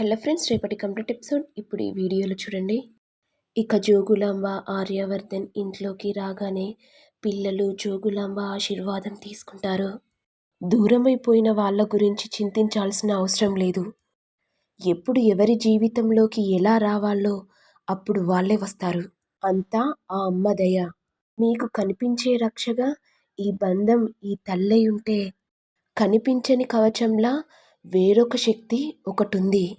Hello friends రేపటి complete episode ఇప్పుడు ఈ వీడియోలో చూడండి. ఇక జోగులాంబ ఆర్యవర్ధన్ ఇంట్లోకి రాగానే పిల్లలు జోగులాంబ ఆశీర్వాదం తీసుకుంటారు. దూరమైపోయిన వాళ్ళ గురించి చింతించాల్సిన అవసరం లేదు. ఎప్పుడు ఎవరి జీవితంలోకి ఎలా రావాలో అప్పుడు వాళ్ళే వస్తారు. అంతా ఆ అమ్మ దయ. మీకు కనిపించే రక్షగా ఈ బంధం ఈ తల్లై ఉంటే కనిపించని కవచంలా వేరొక శక్తి ఒకటుంది.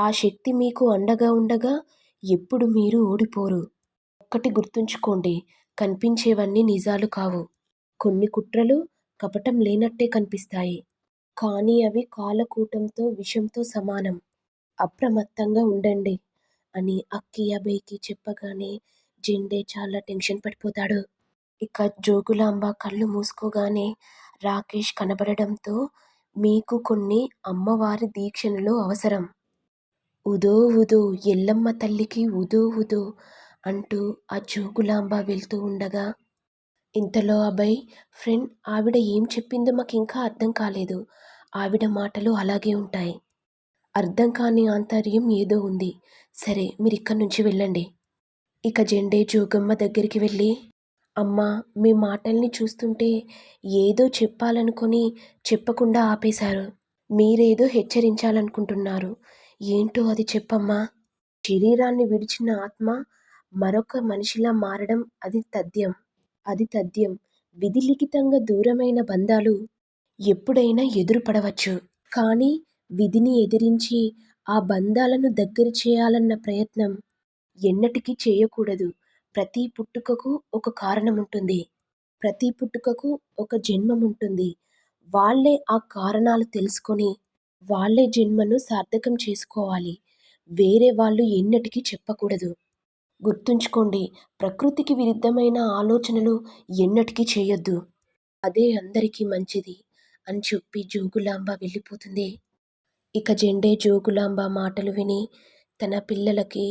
ఆ శక్తి మీకు అండగా ఉండగా ఎప్పుడు మీరు ఓడిపోరు. ఒక్కటి గుర్తుంచుకోండి కనిపించేవన్నీ నిజాలు కావు. కొన్ని కుట్రలు కపటం లేనట్టే కనిపిస్తాయి. కానీ అవి కాలకూటంతో విషంతో సమానం. అప్రమత్తంగా ఉండండి అని అక్కి అభయ్కి చెప్పగానే జెండే చాలా టెన్షన్ పడిపోతాడు. ఇక జోగులాంబ కళ్ళు మూసుకోగానే రాకేష్ కనబడడంతో మీకు కొన్ని అమ్మవారి దీక్షణలు అవసరం. ఉదో ఉదో ఎల్లమ్మ తల్లికి ఉదో ఉదో అంటూ ఆ జోగులాంబ వెళ్తూ ఉండగా ఇంతలో అభయ్ ఫ్రెండ్ ఆవిడ ఏం చెప్పిందో మాకు ఇంకా అర్థం కాలేదు. ఆవిడ మాటలు అలాగే ఉంటాయి. అర్థం కాని ఆంతర్యం ఏదో ఉంది. సరే మీరు ఇక్కడి నుంచి వెళ్ళండి. ఇక జెండే జోగమ్మ దగ్గరికి వెళ్ళి అమ్మా మీ మాటల్ని చూస్తుంటే ఏదో చెప్పాలనుకొని చెప్పకుండా ఆపేశారు. మీరేదో హెచ్చరించాలనుకుంటున్నారు. ఏంటో అది చెప్పమ్మా. శరీరాన్ని విడిచిన ఆత్మ మరొక మనిషిలా మారడం అది తథ్యం. అది తథ్యం. విధిలిఖితంగా దూరమైన బంధాలు ఎప్పుడైనా ఎదురుపడవచ్చు. కానీ విధిని ఎదిరించి ఆ బంధాలను దగ్గర చేయాలన్న ప్రయత్నం ఎన్నటికీ చేయకూడదు. ప్రతి పుట్టుకకు ఒక కారణం ఉంటుంది ప్రతి పుట్టుకకు ఒక జన్మం ఉంటుంది వాళ్ళే ఆ కారణాలు తెలుసుకొని వాళ్ళే జన్మను సార్థకం చేసుకోవాలి. వేరే వాళ్ళు ఎన్నటికీ చెప్పకూడదు. గుర్తుంచుకోండి ప్రకృతికి విరుద్ధమైన ఆలోచనలు ఎన్నటికీ చేయొద్దు. అదే అందరికీ మంచిది అని చెప్పి జోగులాంబ వెళ్ళిపోతుంది. ఇక జెండే జోగులాంబ మాటలు విని తన పిల్లలకి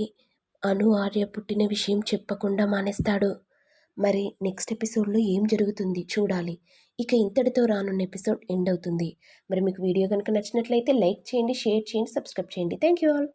అను ఆర్య పుట్టిన విషయం చెప్పకుండా మానేస్తాడు. మరి నెక్స్ట్ ఎపిసోడ్లో ఏం జరుగుతుంది చూడాలి. ఇక ఇంతటితో రానున్న ఎపిసోడ్ ఎండ్ అవుతుంది. మరి మీకు వీడియో కనుక నచ్చినట్లయితే లైక్ చేయండి షేర్ చేయండి సబ్స్క్రైబ్ చేయండి. Thank you all.